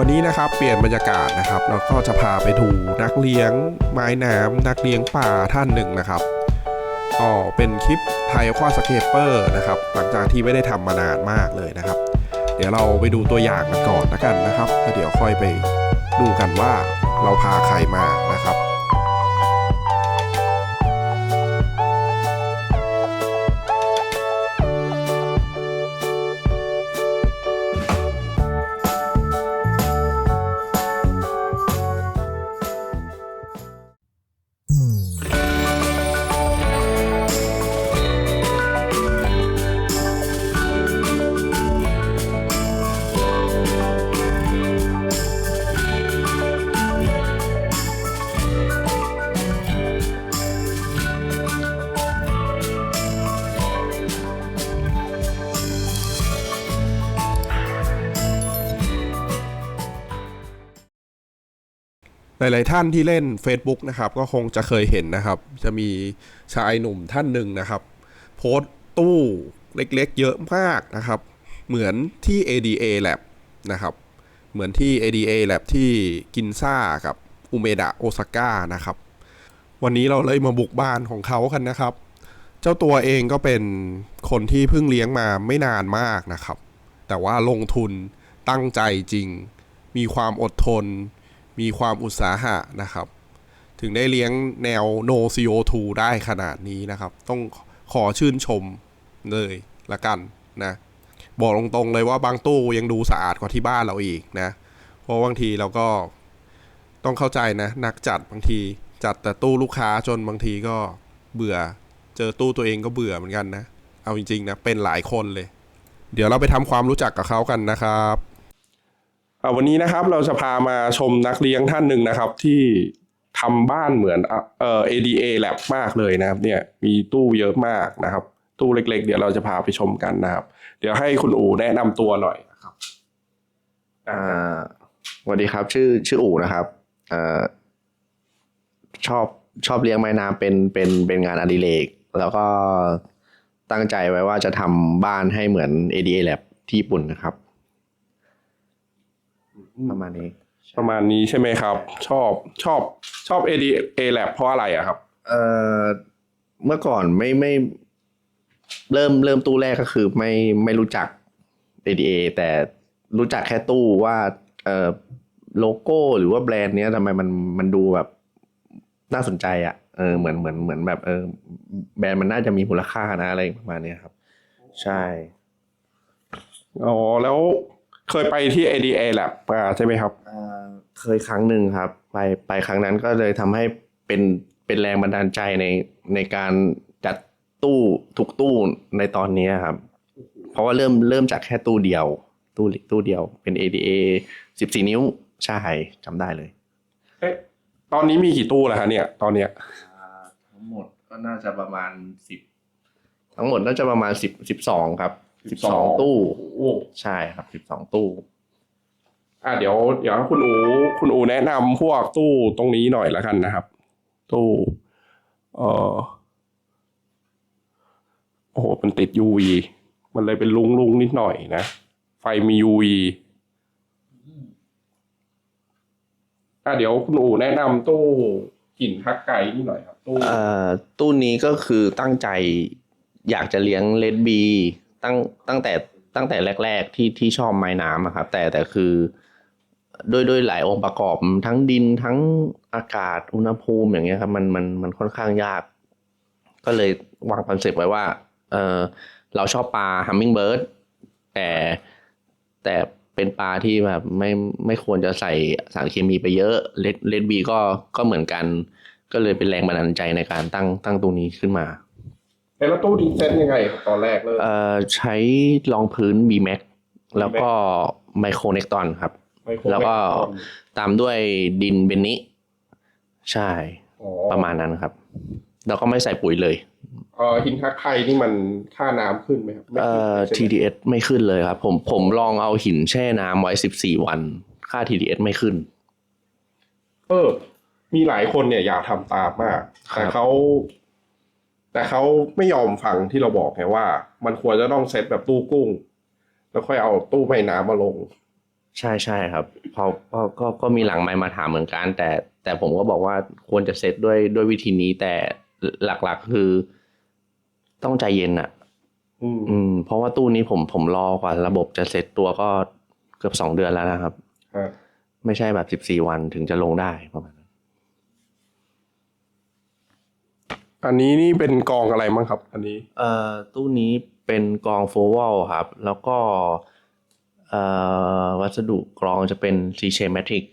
วันนี้นะครับเปลี่ยนบรรยากาศนะครับแล้วก็จะพาไปดูนักเลี้ยงไม้น้ำนักเลี้ยงป่าท่านหนึ่งนะครับก็เป็นคลิปไทยควาสเคปเปอร์นะครับหลังจากที่ไม่ได้ทำมานานมากเลยนะครับ เดี๋ยวเราไปดูตัวอย่างกันก่อนละกันนะครับแล้วเดี๋ยวค่อยไปดูกันว่าเราพาใครมานะครับ หลาย ๆ ท่านที่เล่น Facebook นะครับก็คงจะเคยเห็นนะครับ จะมีชายหนุ่มท่านหนึ่งนะครับ โพสตู้เล็ก ๆ เยอะมากนะครับ เหมือนที่ ADA Lab นะครับ เหมือนที่ ADA Lab ที่กินซ่ากับอุเมดะโอซาก้านะครับ วันนี้เราเลยมาบุกบ้านของเขากันนะครับ เจ้าตัวเองก็เป็นคนที่เพิ่งเลี้ยงมาไม่นานมากนะครับ แต่ว่าลงทุนตั้งใจจริง มีความอดทน มีความอุตสาหะนะครับ ถึงได้เลี้ยงแนว no CO2 ได้ขนาดนี้นะครับ ต้องขอชื่นชมเลยละกันนะบอกตรงๆเลยว่าบางตู้ยังดูสะอาดกว่าที่บ้านเราอีกนะ เพราะบางทีเราก็ต้องเข้าใจนะ นักจัดบางทีจัดแต่ตู้ลูกค้าจนบางทีก็เบื่อ เจอตู้ตัวเองก็เบื่อเหมือนกันนะ เอาจริงๆนะ เป็นหลายคนเลย เดี๋ยวเราไปทำความรู้จักกับเขากันนะครับ วันนี้นะครับเราจะพามาชมนักเลี้ยงท่านหนึ่งนะครับที่ทำบ้านเหมือนเอ่อ ADA Lab มากเลยนะครับเนี่ยมีตู้เยอะมากนะครับ ตู้เล็ก ๆ เดี๋ยวเราจะพาไปชมกันนะครับ เดี๋ยวให้คุณอู๋แนะนำตัวหน่อยนะครับอ่าสวัสดีครับ ชื่อชื่ออู๋นะครับอ่าชอบชอบเลี้ยงไม้น้ำเป็นเป็นเป็นงานอดิเรกแล้วก็ตั้งใจไว้ว่าจะทำบ้านให้เหมือน ADA Lab ที่ญี่ปุ่นนะครับ ประมาณนี้ ประมาณนี้ใช่ไหมครับ ชอบชอบชอบ ADA Lab เพราะอะไรอะครับ เอ่อเมื่อก่อนไม่ไม่เริ่มเริ่มตู้แรกก็คือไม่ไม่รู้จัก ADA แต่รู้จักแค่ตู้ว่าเอ่อโลโก้หรือว่าแบรนด์เนี้ยทำไมมันมันดูแบบน่าสนใจอะ่ะเออเหมือนเหมือนเหมือนแบบเออแบรนด์มันน่าจะมีมูลค่านะอะไรประมาณเนี้ยครับ ใช่อ๋อแล้ว เคยไปที่ ADA Lab มาใช่ไหมครับเอ่อเคยครั้งหนึ่งครับ ไปไปครั้งนั้นก็เลยทำให้เป็นเป็นแรงบันดาลใจในในการจัดตู้ทุกตู้ในตอนนี้ครับ เพราะว่าเริ่มเริ่มจากแค่ตู้เดียว ตู้เล็กตู้เดียวเป็น ADA 14 นิ้วใช่จำได้เลยเอ๊ะตอนนี้มีกี่ตู้แล้วฮะเนี่ย ตอนเนี้ยทั้งหมดก็น่าจะประมาณสิบทั้งหมดน่าจะประมาณสิบสิบสองครับ สิบสองตู้โอ้ใช่ครับสิบสองตู้ อะเดี๋ยวเดี๋ยวคุณอูคุณอูแนะนำพวกตู้ตรงนี้หน่อยละกันนะครับ ตู้ เอ่อโอ้โหมันติด UV มันเลยเป็นลุงลุงๆนิดหน่อยนะ ไฟมี UV อะเดี๋ยวคุณอูแนะนำตู้กลิ่นฮักไก่นี่หน่อยครับ ตู้เอ่อตู้นี้ก็คือตั้งใจอยากจะเลี้ยงเลดบี ตั้งตั้งแต่ตั้งแต่แรก ๆ ที่ที่ชอบไม้น้ำอะครับ แต่แต่คือด้วยด้วยหลายองค์ประกอบทั้งดินทั้งอากาศอุณหภูมิอย่างเงี้ยครับมันมันมันค่อนข้างยาก ก็เลยวางคอนเซปต์ไว้ว่าเออเราชอบปลาฮัมมิงเบิร์ดแต่แต่เป็นปลาที่แบบไม่ไม่ควรจะใส่สารเคมีไปเยอะเลดเลดบีก็ก็เหมือนกัน ก็เลยเป็นแรงบันดาลใจในการตั้งตั้งตรงนี้ขึ้นมา เอ๊ะแล้วตู้ดีเซนยังไงครับตอนแรกเลยเอ่อใช้รองพื้น B Max แล้วก็ไมโครเนกตอนครับไมโครแล้วก็เมตรตามด้วยดินเบนนิใช่อ๋อประมาณนั้นครับ แล้วก็ไม่ใส่ปุ๋ยเลยเอ่อหินฮักไข่นี่มันค่าน้ำขึ้นไหมครับไม่เอ่ขึ้นอใช่ไหม TDS ไม่ขึ้นเลยครับ ผมผมลองเอาหินแช่น้ำไว้14วัน ค่า TDS ไม่ขึ้น เออ มีหลายคนเนี่ยอยากทำตามมากครับแต่เขา แต่เขาไม่ยอมฟังที่เราบอกไงว่า มันควรจะต้องเซตแบบตู้กุ้ง แล้วค่อยเอาตู้ไม้น้ำมาลง ใช่ใช่ครับเพราะก็ก็ก็มีหลังไมค์มาถามเหมือนกัน แต่แต่ผมก็บอกว่าควรจะเซตด้วยด้วยวิธีนี้แต่หลักๆคือต้องใจเย็นอะอืมอืม เพราะว่าตู้นี้ผมผมรอกว่าระบบจะเสร็จตัวก็เกือบสองเดือนแล้วนะครับฮะไม่ใช่แบบสิบสี่วันถึงจะลงได้ประมาณนั้น อันนี้นี่เป็นกองอะไรมั้งครับ อันนี้ เอ่อตู้นี้เป็นกรองโฟลวลครับ แล้วก็เอ่อวัสดุกรองจะเป็นซีเชม a ทริก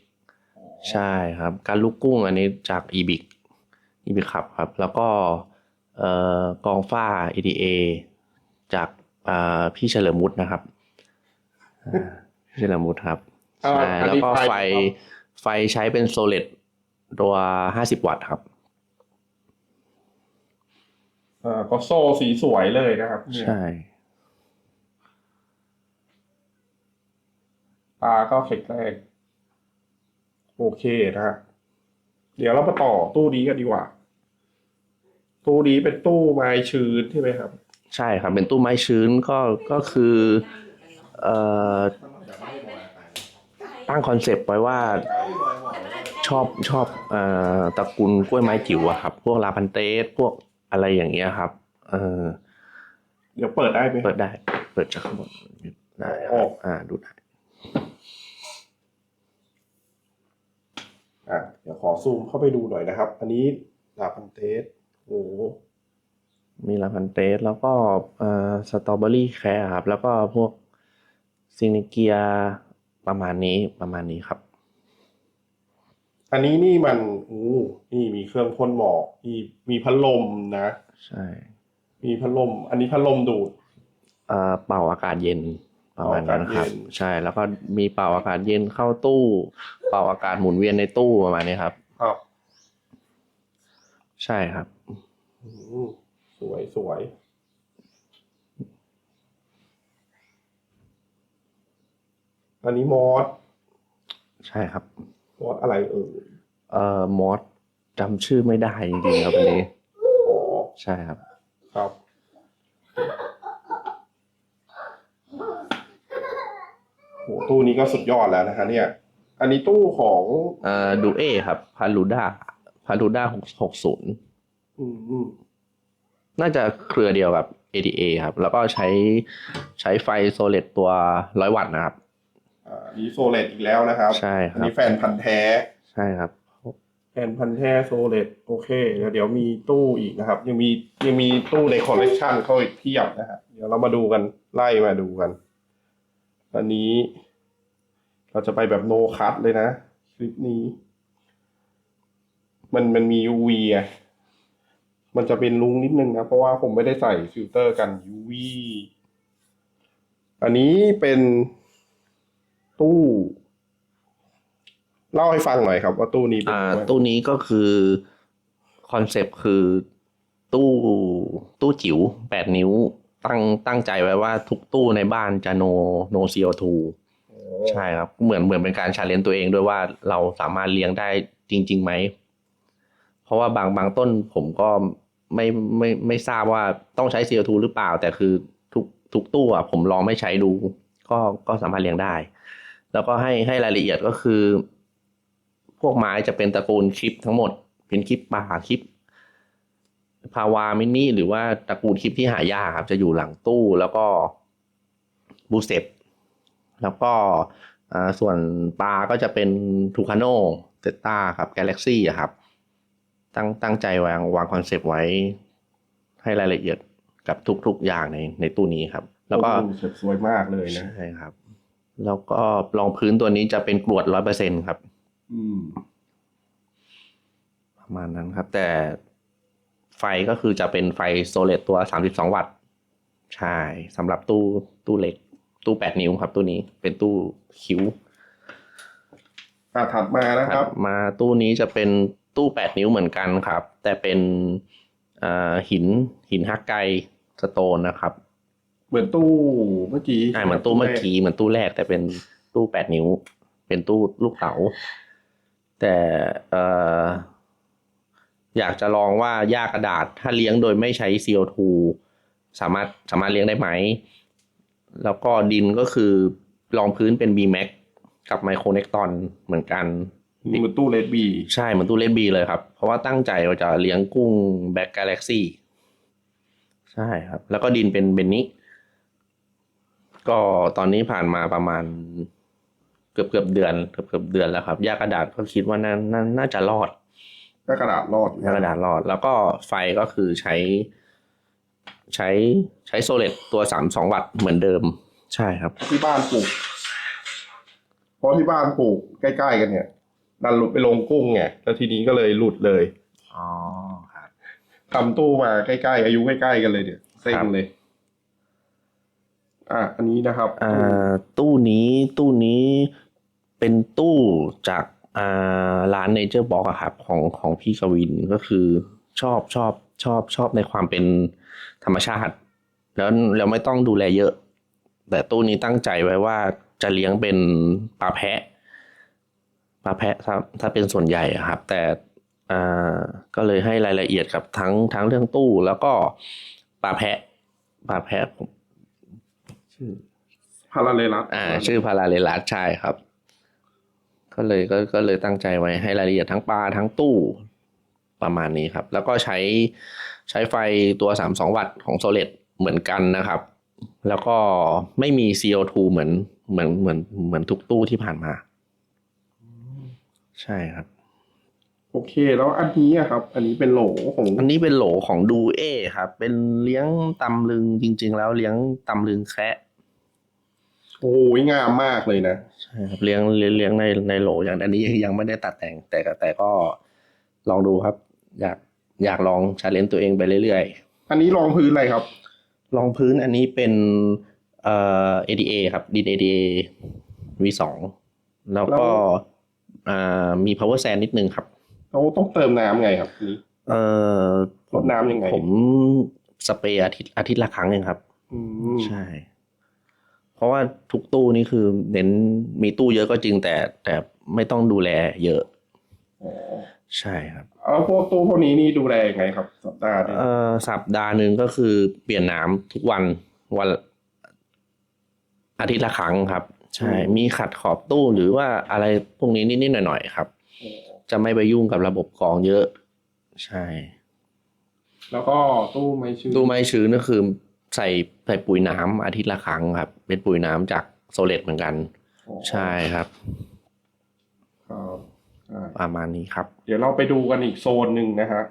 ใช่ครับ การลูกกุ้งอันนี้จาก e b i c e b i c ครับครับ แล้วก็เอ่อกรองฝ้า EDA จากเอ่อพี่เฉลิมมุตนะครับอ่าพี่เฉลิมมุตครับอ่าใช่อันแล้วนี้ก็ไฟไฟไฟใช้เป็นโซลิดตัว 50 วัตต์ครับ อ่าก็โซ่สีสวยเลยนะครับเนี่ยใช่ ตาก็แข็งแรงโอเคนะฮะเดี๋ยวเรามาต่อตู้นี้กันดีกว่า ตู้นี้เป็นตู้ไม้ชื้นใช่ไหมครับ ใช่ครับ เป็นตู้ไม้ชื้นก็ก็คือเอ่อตั้งคอนเซปต์ไว้ว่าชอบชอบเอ่อตระกูลกล้วยไม้จิ๋วอะครับ พวกลาพันเตสพวก อะไรอย่างเงี้ยครับ เออ เดี๋ยวเปิดได้ไหมเปิดได้ เปิดจากข้างบนได้คโอ้รับอ่า ดูได้อะเดี๋ยวขอซูมเข้าไปดูหน่อยนะครับ อันนี้ลาพันเตสโอ้โหมีลาพันเตสแล้วก็เอ่อสตรอเบอรี่แคร์ครับ แล้วก็พวกซินิเกียประมาณนี้ประมาณนี้ครับ อันนี้นี่มันอู้นี่มีเครื่องพ่นหมอกมีมีพัดลมนะ ใช่ มีพัดลม อันนี้พัดลมดูดเอ่อเป่าอากาศเย็นประมาณนั้นครับเป่าอากาศเย็นใช่แล้วก็มีเป่าอากาศเย็นเข้าตู้ เป่าอากาศหมุนเวียนในตู้ประมาณนี้ครับครับใช่ครับอืมสวยสวยอันนี้มอสใช่ครับม อสอะไรเอ่ยเอ่อมอสจำชื่อไม่ได้จริงๆครับอันนี้อ๋อใช่ครับ ครับ โหตู้นี้ก็สุดยอดแล้วนะคะเนี่ย อันนี้ตู้ของเอ่อดูเอครับพารูด้าพารูด้าหกหกศูนย์อืมอืมน่าจะเครือเดียวกับ ADA ครับ แล้วก็ใช้ใช้ไฟโซเลตตัวร้อยวัตต์นะครับอ่า นี่โซเลตอีกแล้วนะครับ ใช่คอันรับนี้แฟนพันธ์แท้ ใช่ครับ แฟนพันธ์แท้โซเลตโอเคเดี๋ยวเดี๋ยวมีตู้อีกนะครับ ยังมียังมีตู้ในคอลเลกชันเขาอีกเพียบนะฮะเดี๋ยวเรามาดูกันไล่มาดูกัน อันนี้ เราจะไปแบบโนคัตเลยนะ คลิปนี้ มันมันมี UV อะมันจะเป็นลุงนิดนึงนะ เพราะว่าผมไม่ได้ใส่ฟิลเตอร์กัน UV อันนี้เป็น ตู้ เล่าให้ฟังหน่อยครับ ว่าตู้นี้เป็นอ่ายังไงตู้นี้ก็คือคอนเซปต์คือตู้ตู้จิ๋วแปดนิ้ว ตั้งตั้งใจไว้ว่าทุกตู้ในบ้านจะ no no CO2 ใช่ครับ เหมือนเหมือนเป็นการชาเลนจ์ตัวเองด้วยว่าเราสามารถเลี้ยงได้จริง ๆ ไหม เพราะว่าบางบางต้นผมก็ไม่ไม่ไม่ทราบว่าต้องใช้ CO2 หรือเปล่า แต่คือทุกทุกตู้อะผมลองไม่ใช้ดู ก็ก็สามารถเลี้ยงได้ แล้วก็ให้ให้รายละเอียดก็คือ พวกไม้จะเป็นตระกูลคลิปทั้งหมด เป็นคลิปป่าคลิปพาวามินิหรือว่าตระกูลคลิปที่หายากครับ จะอยู่หลังตู้แล้วก็บูเซปแล้วก็อ่าส่วนปลาก็จะเป็นทูคาโนเตต้าครับกาแล็กซี่ครับ ตั้งตั้งใจวางวางคอนเซปต์ไว้ให้รายละเอียดกับทุกๆอย่างในในตู้นี้ครับ แล้วก็ตู้สวยมากเลยนะใช่ครับ แล้วก็รองพื้นตัวนี้จะเป็นกรวดร้อยเปอร์เซ็นครับอืมประมาณนั้นครับ แต่ไฟก็คือจะเป็นไฟโซเลตตัวสามสิบสองวัตต์ใช่สำหรับตู้ตู้เล็ก ตู้แปดนิ้วครับ ตู้นี้เป็นตู้คิ้วอะถัดมานะครับ มาตู้นี้จะเป็นตู้แปดนิ้วเหมือนกันครับ แต่เป็นอ่าหินหินฮักไกสโตนนะครับ เหมือนตู้เมื่อกี้ใช่เหมือนตู้เมื่อกี้เหมือนตู้แรกแต่เป็นตู้แปดนิ้ว เป็นตู้ลูกเต๋าแต่เอ่ออยากจะลองว่าหญ้ากระดาษถ้าเลี้ยงโดยไม่ใช้ CO2 สามารถสามารถเลี้ยงได้ไหม แล้วก็ดินก็คือรองพื้นเป็น BMax กับไมโครเนกตอนเหมือนกันนี่มันตู้เลดบีใช่เหมือนตู้เล่นบีเลยครับ เพราะว่าตั้งใจว่าจะเลี้ยงกุ้งแบ็กกาแล็กซี่ใช่ครับ แล้วก็ดินเป็นเบนนิ ก็ตอนนี้ผ่านมาประมาณเกือบเกือบเดือนเกือบเกือบเดือนแล้วครับยากระดาษก็คิดว่าน่าน่าน่าจะรอดก็กระดาษรอดยากระดาษรอด แล้วก็ไฟก็คือใช้ ใช้ใช้โซเลตตัวสามสองวัตต์เหมือนเดิม ใช่ครับ ที่บ้านปลูกเพราะที่บ้านปลูกใกล้ๆกันเนี่ยดันหลุดไปลงกุ้งไงแล้วทีนี้ก็เลยหลุดเลยอ๋อครับทำตู้มาใกล้ๆอายุใกล้ๆกันเลยเนี่ยเซ็งครับเลย อะอันนี้นะครับอ่าตู้นี้ตู้นี้เป็นตู้จากอ่าร้านเนเจอร์บ็อกอะครับของของพี่กวินก็คือชอบชอบชอบชอบในความเป็นธรรมชาติ แล้วเราไม่ต้องดูแลเยอะ แต่ตู้นี้ตั้งใจไว้ว่าจะเลี้ยงเป็นปลาแพะปลาแพะถ้าถ้าเป็นส่วนใหญ่อะครับ แต่อ่าก็เลยให้รายละเอียดกับทั้งทั้งเรื่องตู้แล้วก็ปลาแพะปลาแพะผม ชื่อพาราเลรัสอ่า ชื่อพาราเลลัสใช่ครับ ก็เลยก็ก็เลยตั้งใจไว้ให้รายละเอียดทั้งปลาทั้งตู้ประมาณนี้ครับ แล้วก็ใช้ใช้ไฟตัว 32 วัตต์ของโซเลตเหมือนกันนะครับ แล้วก็ไม่มี CO2 เหมือนเหมือนเหมือนเหมือนทุกตู้ที่ผ่านมา ใช่ครับ โอเค แล้วอันนี้อะครับ อันนี้เป็นโหลของอันนี้เป็นโหลของดูเอครับ เป็นเลี้ยงตำลึงจริง ๆ แล้วเลี้ยงตำลึงแคระโอ้ยงามมากเลยนะใช่ครับเลี้ยงเลี้ยงเลี้ยงในในโหลอย่างอันนี้ยังไม่ได้ตัดแต่ง แต่ก็แต่ก็ลองดูครับ อยากอยากลองชาเลนจ์ตัวเองไปเรื่อยอันนี้รองพื้นอะไรครับๆลองพื้นอันนี้เป็นเอ่อ ADA ครับดิน ADA V2 แล้วก็แล้วอ่ามี power sand นิดนึงครับเราต้องเติมน้ำไงครับอันนี้เอ่อรดน้ำยังไง ผมสเปรย์อาทิตย์อาทิตย์ละครั้งเองครับอืมใช่ เพราะว่าทุกตู้นี่คือเน้นมีตู้เยอะก็จริงแต่แต่ไม่ต้องดูแลเยอะอ๋อใช่ครับแล้วพวกตู้พวกนี้นี่ดูแลยังไงครับสัปดาห์หนึงเอ่อสัปดาห์หนึ่งก็คือเปลี่ยนน้ำทุกวันวันอาทิตย์ละครั้งครับ ใช่ มีขัดขอบตู้หรือว่าอะไรพวกนี้นิดๆหน่อยๆครับอ๋อจะไม่ไปยุ่งกับระบบกรองเยอะ ใช่แล้วก็ตู้ไม้ชื้นตู้ไม้ชื้นก็คือ ใส่ใส่ปุ๋ยน้ำอาทิตย์ละครั้งครับ เป็นปุ๋ยน้ำจากโซเลตเหมือนกันอ๋อใช่ครับครับอ่าประมาณนี้ครับ เดี๋ยวเราไปดูกันอีกโซนหนึ่งนะฮะ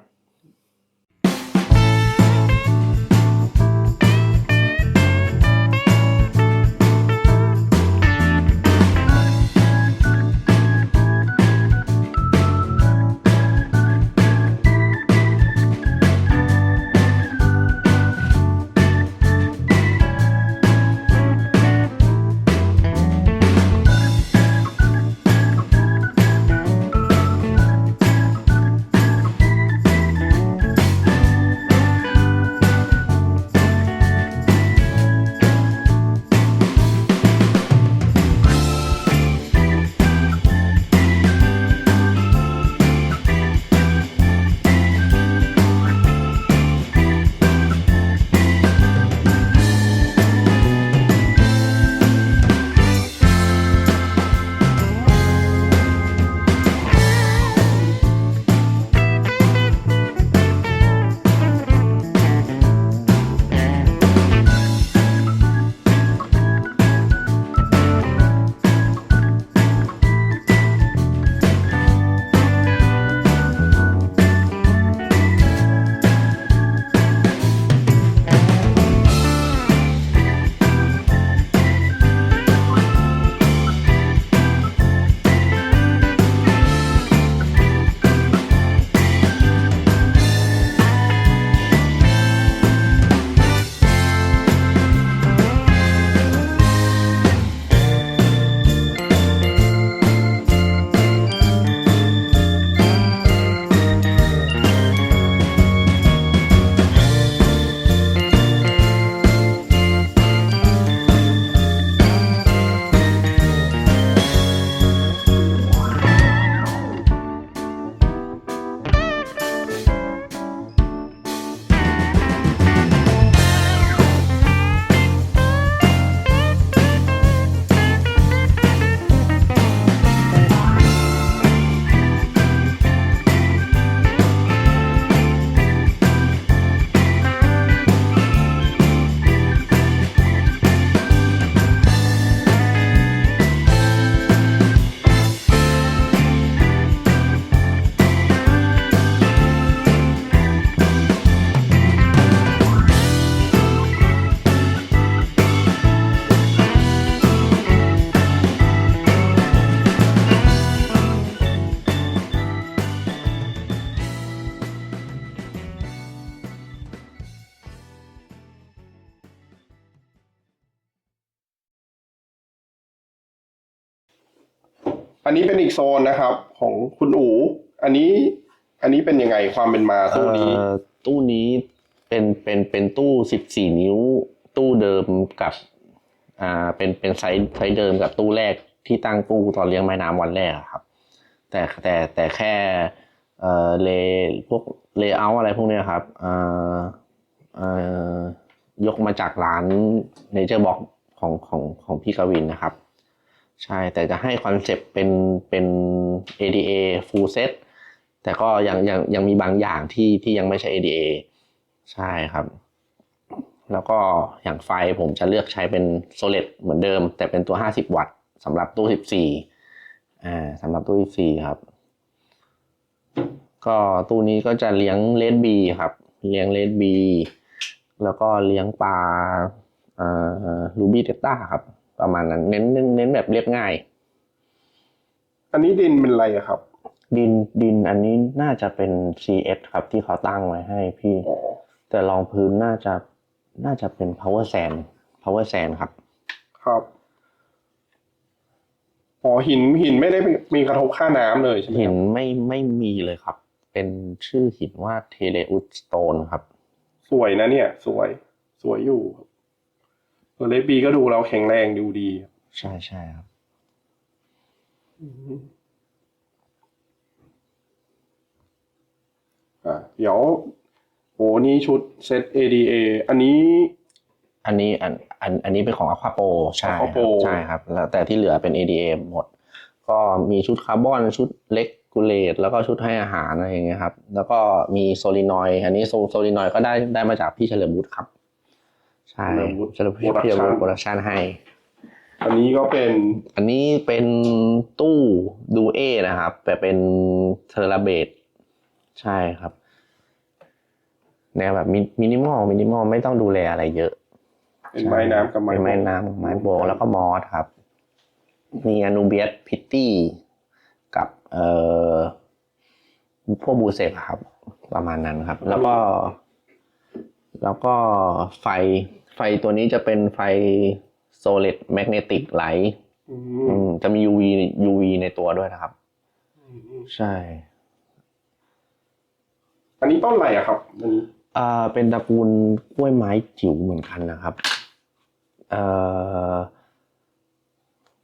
อันนี้เป็นอีกโซนนะครับ ของคุณอูอันนี้อันนี้เป็นยังไงความเป็นมาตู้นี้ เอ่อตู้นี้เป็นเป็นเป็นตู้สิบสี่นิ้ว ตู้เดิมกับอ่าเป็นเป็นไซส์ไซส์เดิมกับตู้แรกที่ตั้งตู้ตอนเลี้ยงไม้น้ำวันแรกอะครับ แต่แต่แต่แค่เอ่อเลพวกเลเยอร์อะไรพวกเนี้ยครับอ่อเอ่อยกมาจากร้านเนเจอร์บ็อกของของของพี่กวินนะครับ ใช่ แต่จะให้คอนเซปต์เป็นเป็น ADA full set แต่ก็ยังยังยังมีบางอย่างที่ที่ยังไม่ใช่ ADA ใช่ครับ แล้วก็อย่างไฟผมจะเลือกใช้เป็นโซเลตเหมือนเดิม แต่เป็นตัว 50 วัตต์สำหรับตู้ 14อ่าสำหรับตู้ 14 ครับ ก็ตู้นี้ก็จะเลี้ยงเลดบีครับ เลี้ยงเลดบีแล้วก็เลี้ยงปลาอ่าลูบี้เตต้าครับ ประมาณนั้น เน้นเน้นเน้นแบบเรียบง่าย อันนี้ดินเป็นอะไรอะครับ ดินดินอันนี้น่าจะเป็น CS ครับที่เขาตั้งไว้ให้พี่อ๋อแต่รองพื้นน่าจะน่าจะเป็น power sand power sand ครับ ครับอ๋อหินหินไม่ได้มีกระทบค่าน้ำเลยใช่ไหมหิคนรับไม่ไม่มีเลยครับ เป็นชื่อหินว่าเทเลอุสโตนครับ สวยนะเนี่ย สวย สวยอยู่ครับ ส่วนเลสบีก็ดูเราแข็งแรงดูดี ใช่ใช่ครับอะเดี๋ยวโอ้นี่ชุดเซต ADA อันนี้ อันนี้อันอันอันนี้เป็นของ Aqua Pro ใช่ครับ Aqua Pro ใช่ครับแล้วแต่ที่เหลือเป็น ADA หมด ก็มีชุดคาร์บอนชุดเล็กกูเลตแล้วก็ชุดให้อาหารอะไรอย่างเงี้ยครับ แล้วก็มีโซลินอยอันนี้โซโซลินอยก็ได้ได้มาจากพี่เฉลิมวุฒิครับ ใช่เฉลิมวุฒิเฉลิมวุฒิพี่เฉลิมวุฒิโปรดักชั่นให้ อันนี้ก็เป็น อันนี้เป็นตู้ดูเอนะครับ แต่เป็นเทอร์เบตใช่ครับ แนวแบบมินิมอลมินิมอลไม่ต้องดูแลอะไรเยอะ เป็นไม้น้ำกับไม้เป็นไม้โบกน้ำกับไม้โบกแล้วก็มอสครับ มีอนูเบียสพิตตี้กับเอ่อพวกบูเซกครับ ประมาณนั้นครับ แล้วก็ แล้วก็ไฟไฟตัวนี้จะเป็นไฟโซลิดแมกเนติกไลท์อือืมมจะมี UV UV ในตัวด้วยนะครับ ใช่ อันนี้ต้นอะไรอะครับอันนี้อ่าเป็นตระกูลกล้วยไม้จิ๋วเหมือนกันนะครับเอ่อ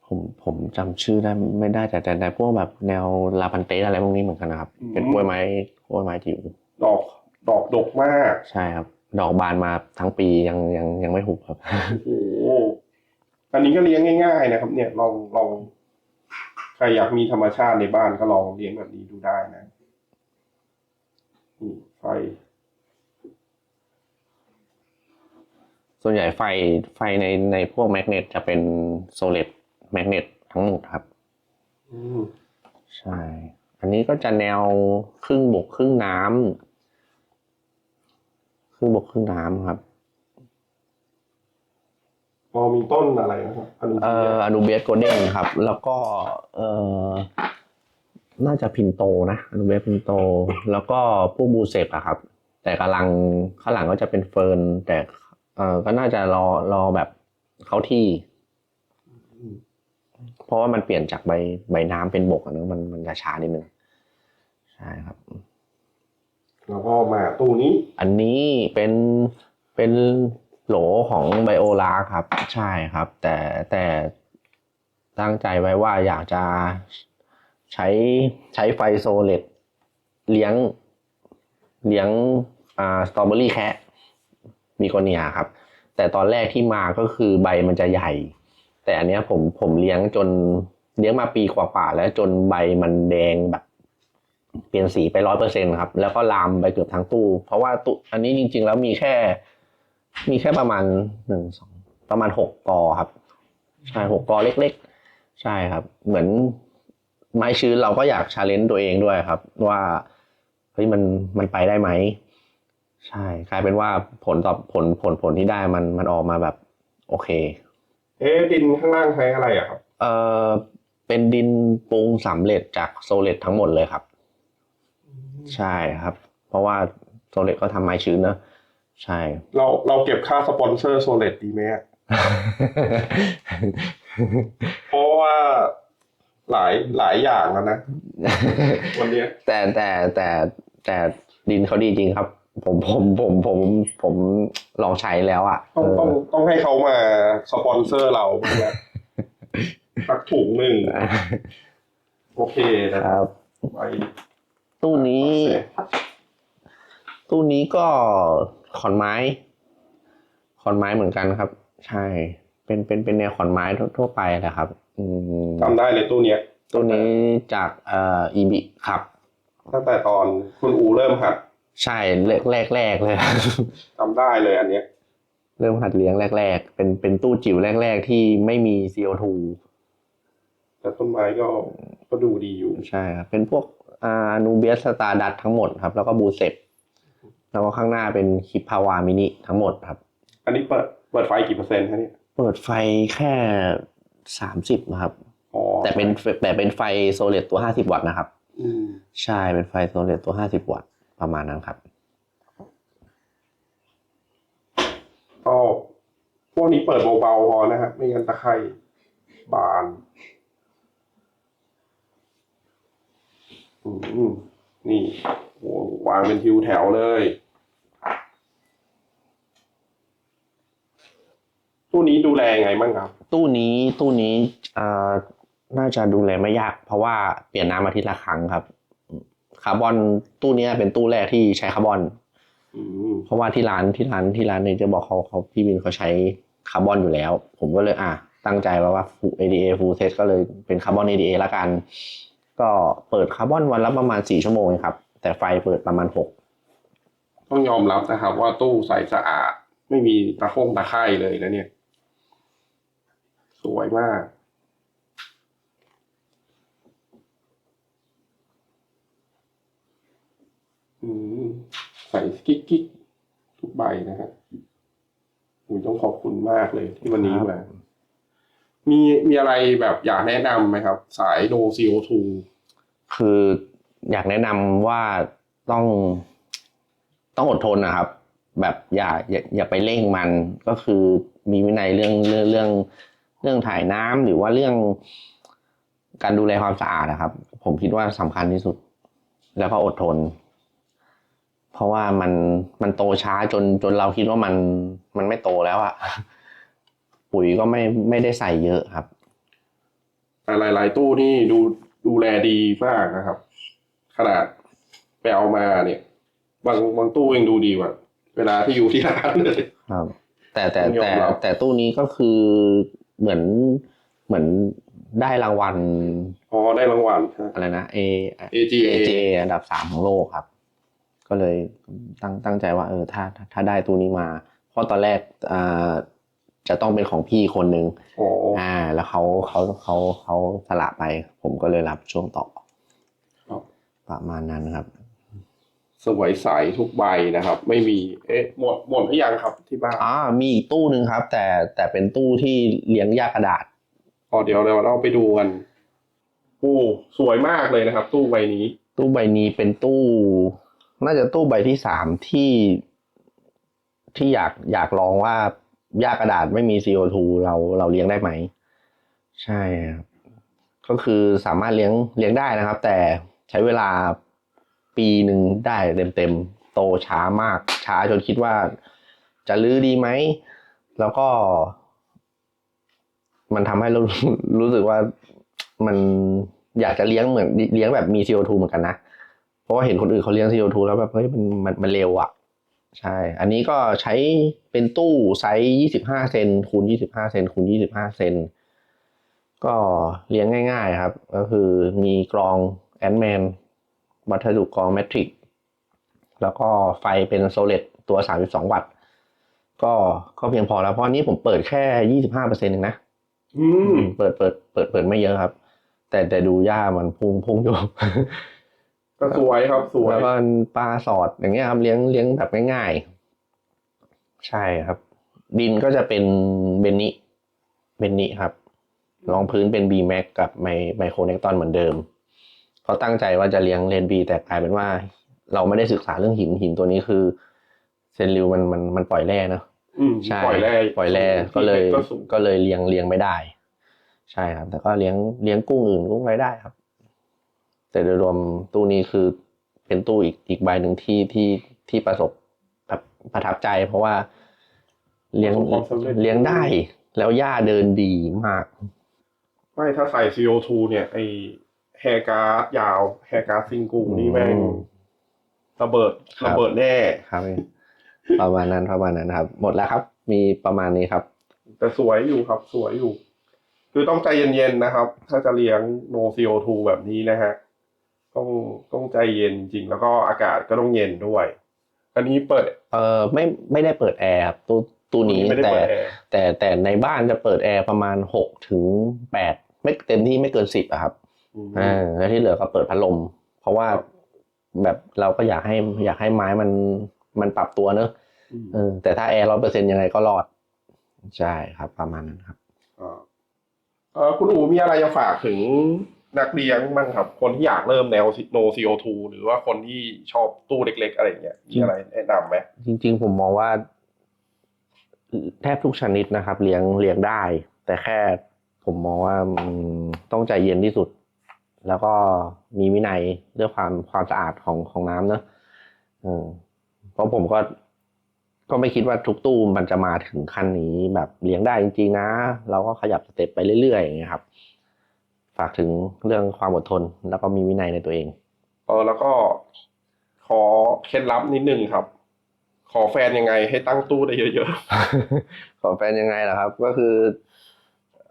ผมผมจำชื่อได้ไม่ได้แต่แต่แต่พวกแบบแนวลาพันเตสอะไรพวกนี้เหมือนกันนะครับ เป็นกล้วยไม้กล้วยไม้จิ๋วดอกดอกดกมาก ใช่ครับ ดอกบานมาทั้งปียังยังยังไม่หุบครับโอ้โหอันนี้ก็เลี้ยงง่ายๆนะครับ เนี่ยลองลองใครอยากมีธรรมชาติในบ้านก็ลองเลี้ยงแบบนี้ดูได้นะนี่ไฟ ส่วนใหญ่ไฟไฟในในพวกแมกเนตจะเป็นโซเลตแมกเนตทั้งหมดครับอืมใช่ อันนี้ก็จะแนวครึ่งบกครึ่งน้ำค รึ่งบกครึ่งน้ำครับพอมีต้นอะไรนะครับอันนี้เอ่ออนูเบียสโกลเด้นครับ แล้วก็เอ่อน่าจะพินโตนะอนูเบียสพินโต แล้วก็พวกบูเซปอะครับ แต่กำลังข้างหลังก็จะเป็นเฟิร์น แต่เอ่อก็น่าจะรอรอแบบเข้าที่ เพราะว่ามันเปลี่ยนจากใบใบน้ำเป็นบกอะเนอะมันมันจะช้านิดนึงใช่ครับ แล้วก็มาตู้นี้ อันนี้เป็นเป็นโหลของไบโอลาครับ ใช่ครับ แต่แต่ตั้งใจไว้ว่าอยากจะใช้ใช้ไฟโซเลตเลี้ยงเลี้ยงอ่าสตรอเบอรี่แคะมีโกเนียครับ แต่ตอนแรกที่มาก็คือใบมันจะใหญ่ แต่อันเนี้ยผมผมเลี้ยงจนเลี้ยงมาปีกว่าๆแล้วจนใบมันแดงแบบ เปลี่ยนสีไปร้อยเปอร์เซ็นครับ แล้วก็ลามไปเกือบทั้งตู้ เพราะว่าตู้อันนี้จริง ๆ แล้วมีแค่ มีแค่ประมาณหนึ่งสองประมาณหกกอครับใช่หกกอเล็ก ๆ ใช่ครับ เหมือนไม้ชื้นเราก็อยากชาเลนจ์ตัวเองด้วยครับ ว่าเฮ้ยมันมันไปได้ไหมใช่กลายเป็นว่าผลตอบผลผลผลที่ได้มันมันออกมาแบบ โอเค เอ๊ะดินข้างล่างใช้อะไรอะครับ เออเป็นดินปรุงสำเร็จจากโซเลตทั้งหมดเลยครับ ใช่ครับ เพราะว่าโซเลตก็ทำไม้ชื้นเนอะใช่ เราเราเก็บค่าสปอนเซอร์โซเลตดีไหมอะเพราะว่าหลายหลายอย่างแล้วนะ วันเนี้ยแต่แต่แต่แต่ดินเขาดีจริงครับ ผมผมผมผมผมลองใช้แล้วอะต้องเออต้องต้องให้เขามาสปอนเซอร์เราเพื่อสักถุงหนึ่งโอเคนะคครับรับไป ตู้นี้ ตู้นี้ก็ขอนไม้ ขอนไม้เหมือนกันครับ ใช่ เป็นเป็นเป็นแนวขอนไม้ทั่วๆไปแหละครับ อืมจำได้เลยตู้เนี้ยตู้นี้จากเอ่ออีบิครับ ตั้งแต่ตอนคุณอูเริ่มหัดใช่แรกแรกแรกเลยจำได้เลยอันเนี้ย เริ่มหัดเลี้ยงแรก ๆ เป็นเป็นตู้จิ๋วแรก ๆ ที่ไม่มี CO2 แต่ต้นไม้ก็ก็ดูดีอยู่ ใช่ครับเป็นพวก อ่านูเบียสตาร์ดัตทั้งหมดครับ แล้วก็บูเซปแล้วก็ข้างหน้าเป็นคิปพาวามินิทั้งหมดครับ อันนี้เปิดเปิดไฟกี่เปอร์เซ็นต์ฮะเนี่ยเปิดไฟแค่สามสิบครับอ๋อแต่เป็นแต่เป็นไฟโซเลตตัวห้าสิบวัตต์นะครับอืมใช่เป็นไฟโซเลตตัวห้าสิบวัตต์ประมาณนั้นครับก็พวกนี้เปิดเบาๆพอนะฮะไม่งั้นตะไคร่บาน อืมนี่โหวางเป็นทิวแถวเลย ตู้นี้ดูแลยังไงบ้างครับ ตู้นี้ตู้นี้อ่าน่าจะดูแลไม่ยาก เพราะว่าเปลี่ยนน้ำอาทิตย์ละครั้งครับคาร์บอนตู้เนี้ยเป็นตู้แรกที่ใช้คาร์บอนอืมเพราะว่าที่ร้านที่ร้านที่ร้านเนี่ยจะบอกเขาเขาพี่วินเขาใช้คาร์บอนอยู่แล้ว ผมก็เลยอะตั้งใจไว้ว่า full ADA full test ก็เลยเป็นคาร์บอน ADA ละกัน ก็เปิดคาร์บอนวันละประมาณสี่ชั่วโมงครับ แต่ไฟเปิดประมาณหกต้องยอมรับนะครับ ว่าตู้ใสสะอาด ไม่มีตะโคงตะไคร่เลยนะเนี่ย สวยมาก อืมใส่กิ๊กกิ๊กทุกใบนะฮะอุยต้องขอบคุณมากเลยที่วันนี้มา มีมีอะไรแบบอยากแนะนำไหมครับ สาย no CO2 คืออยากแนะนำว่าต้องต้องอดทนนะครับ แบบอย่าอย่าอย่าไปเร่งมันก็คือมีวินัยเรื่องเรื่องเรื่องเรื่องถ่ายน้ำหรือว่าเรื่อง การดูแลความสะอาดนะครับ ผมคิดว่าสำคัญที่สุด แล้วก็อดทน เพราะว่ามันมันโตช้าจนจนเราคิดว่ามันมันไม่โตแล้วอะ ปุ๋ยก็ไม่ไม่ได้ใส่เยอะครับ แต่หลาย ๆ ตู้นี่ดูดูแลดีมากนะครับ ขนาดไปเอามาเนี่ย บางบางตู้ยังดูดีกว่าเวลาที่อยู่ที่ร้านเลยครับ แต่แต่ต้องยอแต่มรับแต่ตู้นี้ก็คือเหมือนเหมือนได้รางวัลอ๋อได้รางวัลฮะอะไรนะ A AGA AJ อันดับสามของโลกครับ ก็เลยตั้งตั้งใจว่า เออถ้าถ้าถ้าได้ตู้นี้มา เพราะตอนแรกอ่า จะต้องเป็นของพี่คนหนึ่งอ๋ออ่า แล้วเขาเขาเขาเขาสละไป ผมก็เลยรับช่วงต่อครับประมาณนั้นครับ สวยใสทุกใบนะครับ ไม่มี เอ๊ะหมดหมดหรือยังครับที่บ้านอ่ามีอีกตู้หนึ่งครับ แต่แต่เป็นตู้ที่เลี้ยงยากระดาษอ๋อเดี๋ยวเดี๋ยวเราไปดูกันโอ้สวยมากเลยนะครับ ตู้ใบนี้ ตู้ใบนี้เป็นตู้ น่าจะตู้ใบที่สามที่ที่อยากอยากลองว่า ยากระดาษไม่มี CO2 เราเราเลี้ยงได้ไหม ใช่ครับก็คือสามารถเลี้ยงเลี้ยงได้นะครับ แต่ใช้เวลาปีหนึ่งได้เต็มเต็มๆโตช้ามาก ช้าจนคิดว่า จะลื้อดีไหม แล้วก็ มันทำให้เรารู้สึกว่ามันอยากจะเลี้ยงเหมือนเลี้ยงแบบมี CO2 เหมือนกันนะ เพราะว่าเห็นคนอื่นเขาเลี้ยง CO2 แล้วแบบเฮ้ยมันมันมันเร็วอะ ใช่ อันนี้ก็ใช้เป็นตู้ไซส์25 เซนคูณ 25 เซนคูณ 25 เซน ก็เลี้ยงง่าย ๆ ครับ ก็คือมีกรองแอนแมนวัสดุกรองแมทริก แล้วก็ไฟเป็นโซเลตตัว 32 วัตต์ ก็ก็เพียงพอแล้ว เพราะอันนี้ผมเปิดแค่ 25เปอร์เซ็นต์เองนะอืมเปิดเปิดเปิดเปิดไม่เยอะครับ แต่แต่ดูหญ้ามันพุ่งพุ่งอยู่ ก็สวยครับสวยแล้วก็ปลาสอดอย่างเงี้ยครับเลี้ยงเลี้ยงแบบง่ายๆ ใช่ครับ ดินก็จะเป็นเบนนิเบนนิครับรองพื้นเป็น B Max กับไมไมโครเนกตอนเหมือนเดิมเขาตั้งใจว่าจะเลี้ยงเลนบีแต่กลายเป็นว่า เราไม่ได้ศึกษาเรื่องหินหินตัวนี้คือเซนริวมันมันมันปล่อยแร่เนอะอืมใช่ปล่อยแร่ปล่อยแร่ก็เลยก็สูงก็เลยเลี้ยงเลี้ยงไม่ได้ ใช่ครับ แต่ก็เลี้ยงเลี้ยงกุ้งอื่นกุ้งอะไรได้ครับ แต่โดยรวมตู้นี้คือเป็นตู้อีกอีกใบหนึ่งที่ที่ที่ประสบแบบประทับใจ เพราะว่าเลี้ยงประสบความสำเร็จเลี้ยงได้ แล้วหญ้าเดินดีมาก ไม่ถ้าใส่ CO2 เนี่ย ไอแฮการ์ดยาวแฮการ์ดซิงกูนี่แม่งอืมระเบิดครับระเบิดแน่ครับประมาณนั้นประมาณนั้นครับ หมดแล้วครับ มีประมาณนี้ครับ แต่สวยอยู่ครับ สวยอยู่ คือต้องใจเย็นๆนะครับ ถ้าจะเลี้ยง no CO2 แบบนี้นะฮะ ต้องต้องใจเย็นจริงแล้วก็อากาศก็ต้องเย็นด้วย อันนี้เปิด เออไม่ไม่ได้เปิดแอร์ครับตู้ตู้นี้ไม่ได้แต่เปิดแอร์แต่แต่ในบ้านจะเปิดแอร์ประมาณหกถึงแปดไม่เต็มที่ไม่เกินสิบอะครับอืมอ่าแล้วที่เหลือก็เปิดพัดลม เพราะว่าแบบเราก็อยากให้อยากให้ไม้มันมันปรับตัวเนอะอืมเออแต่ถ้าแอร์ร้อยเปอร์เซ็นยังไงก็รอด ใช่ครับ ประมาณนั้นครับอ่าเออคุณอูมีอะไรจะฝากถึง นักเลี้ยงบ้างครับ คนที่อยากเริ่มแนว no CO2 หรือว่าคนที่ชอบตู้เล็ก ๆ อะไรเงี้ยมีอะไรแนะนำไหมจริง ๆ ผมมองว่า แทบทุกชนิดนะครับ เลี้ยงเลี้ยงได้ แต่แค่ผมมองว่าต้องใจเย็นที่สุด แล้วก็มีวินัยเรื่องความความสะอาดของของน้ำเนอะเพราะผมก็ก็ไม่คิดว่าทุกตู้มันจะมาถึงขั้นนี้แบบเลี้ยงได้จริงๆนะ เราก็ขยับสเต็ปไปเรื่อยๆอย่างเงี้ยครับ ฝากถึงเรื่องความอดทน แล้วก็มีวินัยในตัวเอง เออแล้วก็ขอเคล็ดลับนิดนึงครับ ขอแฟนยังไงให้ตั้งตู้ได้เยอะขอแฟนยังไงล่ะครับ ก็คือ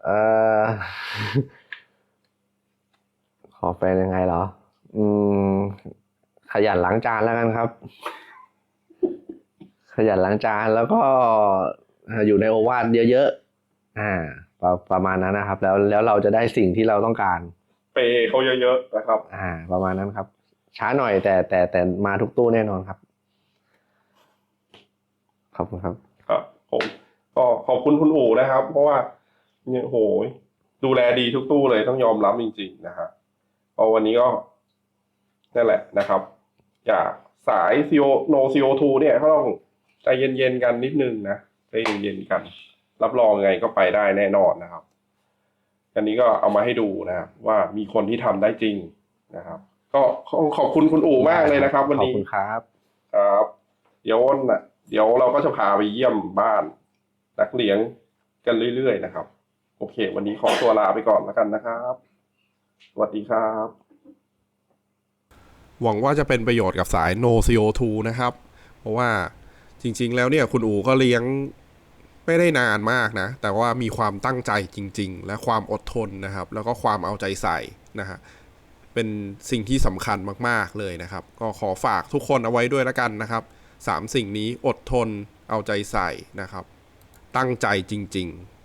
เอ่อขอแฟนยังไงเหรอ อืม ขยันล้างจานแล้วกันครับ ขยันล้างจานแล้วก็อยู่ในโอวาทเยอะๆอ่า ประประมาณนั้นนะครับ แล้วแล้วเราจะได้สิ่งที่เราต้องการๆเปย์เขาเยอะๆนะครับ อ่า ประมาณนั้นครับ ช้าหน่อยแต่แต่แต่มาทุกตู้แน่นอนครับขอบคุณครับครับผมก็ขอบคุณคุณอู๋นะครับ เพราะว่าเนี่ยโหยดูแลดีทุกตู้เลยต้องยอมรับจริง ๆ นะฮะเพราะวันนี้ก็นั่นแหละนะครับจากสาย CO no CO2 เนี่ยก็ต้องใจเย็นๆกันนิดนึงนะใจเย็นๆกัน รับรองยังไงก็ไปได้แน่นอนนะครับ อันนี้ก็เอามาให้ดูนะครับว่ามีคนที่ทำได้จริงนะครับ ก็ขอขอบคุณคุณอู๋มากเลยนะครับ วันขอบนี้คุณครับครับเดี๋ยวน่ะเดี๋ยวเราก็จะพาไปเยี่ยมบ้านนักเลี้ยงกันเรื่อยๆนะครับ โอเค วันนี้ขอตัวลาไปก่อนแล้วกันนะครับ สวัสดีครับ หวังว่าจะเป็นประโยชน์กับสาย no CO2 นะครับ เพราะว่าจริง ๆ แล้วเนี่ยคุณอูก็เลี้ยง ไม่ได้นานมากนะ แต่ว่ามีความตั้งใจจริง ๆ และความอดทนนะครับ แล้วก็ความเอาใจใส่นะฮะเป็นสิ่งที่สำคัญมากๆเลยนะครับ ก็ขอฝากทุกคนเอาไว้ด้วยละกันนะครับสามสิ่งนี้อดทนเอาใจใส่นะครับ ตั้งใจจริง ๆ